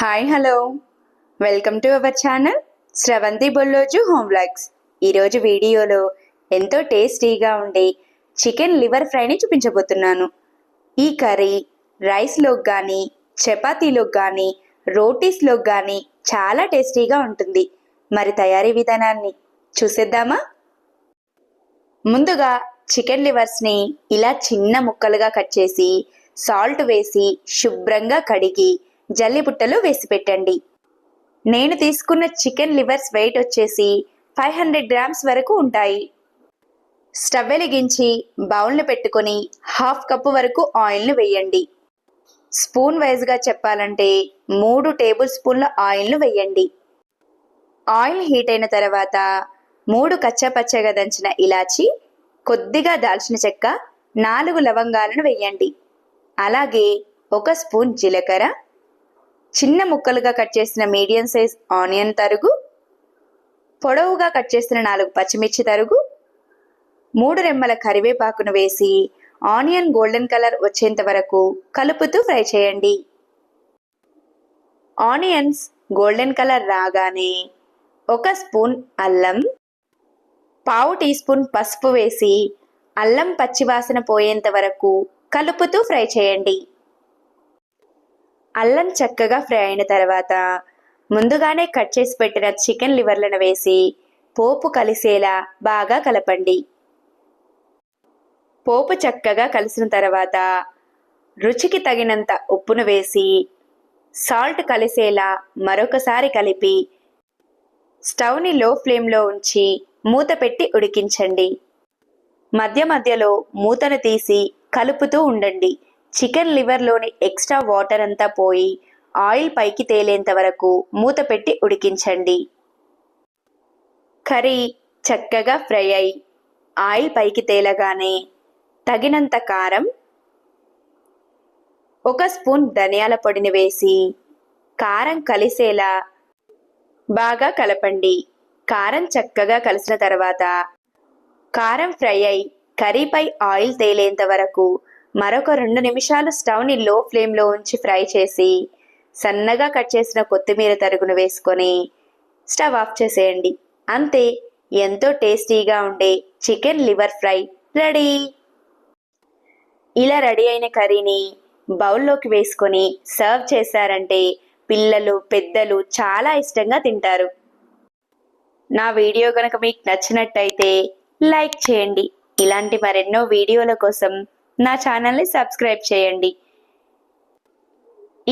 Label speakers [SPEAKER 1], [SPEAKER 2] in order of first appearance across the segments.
[SPEAKER 1] Hi hello welcome to our channel Sravanthi Bolloju home vlogs ఈరోజు వీడియోలో ఎంతో టేస్టీగా ఉండే చికెన్ లివర్ ఫ్రైని చూపించబోతున్నాను. ఈ కర్రీ రైస్లోకి కానీ చపాతీలోకి కానీ రోటీస్లోకి కానీ చాలా టేస్టీగా ఉంటుంది. మరి తయారీ విధానాన్ని చూసేద్దామా? ముందుగా చికెన్ లివర్స్ని ఇలా చిన్న ముక్కలుగా కట్ చేసి సాల్ట్ వేసి శుభ్రంగా కడిగి జల్లిబుట్టలో వేసి పెట్టండి. నేను తీసుకున్న చికెన్ లివర్స్ వెయిట్ వచ్చేసి ఫైవ్ హండ్రెడ్ గ్రామ్స్ వరకు ఉంటాయి. స్టవ్ వెలిగించి బౌల్ని పెట్టుకొని హాఫ్ కప్పు వరకు ఆయిల్ను వేయండి. స్పూన్ వైజ్గా చెప్పాలంటే మూడు టేబుల్ స్పూన్ల ఆయిల్ను వేయండి. ఆయిల్ హీట్ అయిన తర్వాత మూడు కచ్చపచ్చగా దంచిన ఇలాచి కొద్దిగా దాల్చిన చెక్క నాలుగు లవంగాలను వేయండి. అలాగే ఒక స్పూన్ జీలకర్ర చిన్న ముక్కలుగా కట్ చేసిన మీడియం సైజ్ ఆనియన్ తరుగు పొడవుగా కట్ చేసిన నాలుగు పచ్చిమిర్చి తరుగు మూడు రెమ్మల కరివేపాకును వేసి ఆనియన్ గోల్డెన్ కలర్ వచ్చేంత వరకు కలుపుతూ ఫ్రై చేయండి. ఆనియన్స్ గోల్డెన్ కలర్ రాగానే ఒక స్పూన్ అల్లం పావు టీ స్పూన్ పసుపు వేసి అల్లం పచ్చివాసన పోయేంత వరకు కలుపుతూ ఫ్రై చేయండి. అల్లం చక్కగా ఫ్రై అయిన తర్వాత ముందుగానే కట్ చేసి పెట్టిన చికెన్ లివర్లను వేసి పోపు కలిసేలా బాగా కలపండి. పోపు చక్కగా కలిసిన తర్వాత రుచికి తగినంత ఉప్పును వేసి సాల్ట్ కలిసేలా మరొకసారి కలిపి స్టవ్ని లో ఫ్లేమ్లో ఉంచి మూత పెట్టి ఉడికించండి. మధ్య మధ్యలో మూతను తీసి కలుపుతూ ఉండండి. చికెన్ లివర్లోని ఎక్స్ట్రా వాటర్ అంతా పోయి ఆయిల్ పైకి తేలేంత వరకు మూత పెట్టి ఉడికించండి. కర్రీ చక్కగా ఫ్రై అయి ఆయిల్ పైకి తేలగానే తగినంత కారం ఒక స్పూన్ ధనియాల పొడిని వేసి కారం కలిసేలా బాగా కలపండి. కారం చక్కగా కలిసిన తర్వాత కారం ఫ్రై అయి కర్రీపై ఆయిల్ తేలేంత వరకు మరొక రెండు నిమిషాలు స్టవ్ని లో ఫ్లేమ్లో ఉంచి ఫ్రై చేసి సన్నగా కట్ చేసిన కొత్తిమీర తరుగును వేసుకొని స్టవ్ ఆఫ్ చేసేయండి. అంతే ఎంతో టేస్టీగా ఉండే చికెన్ లివర్ ఫ్రై రెడీ. ఇలా రెడీ అయిన కర్రీని బౌల్లోకి వేసుకొని సర్వ్ చేశారంటే పిల్లలు పెద్దలు చాలా ఇష్టంగా తింటారు. నా వీడియో కనుక మీకు నచ్చినట్టయితే లైక్ చేయండి. ఇలాంటి మరెన్నో వీడియోల కోసం నా ఛానల్ని సబ్స్క్రైబ్ చేయండి.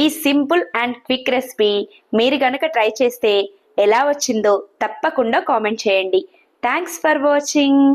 [SPEAKER 1] ఈ సింపుల్ అండ్ క్విక్ రెసిపీ మీరు గనక ట్రై చేస్తే ఎలా వచ్చిందో తప్పకుండా కామెంట్ చేయండి. Thanks for watching.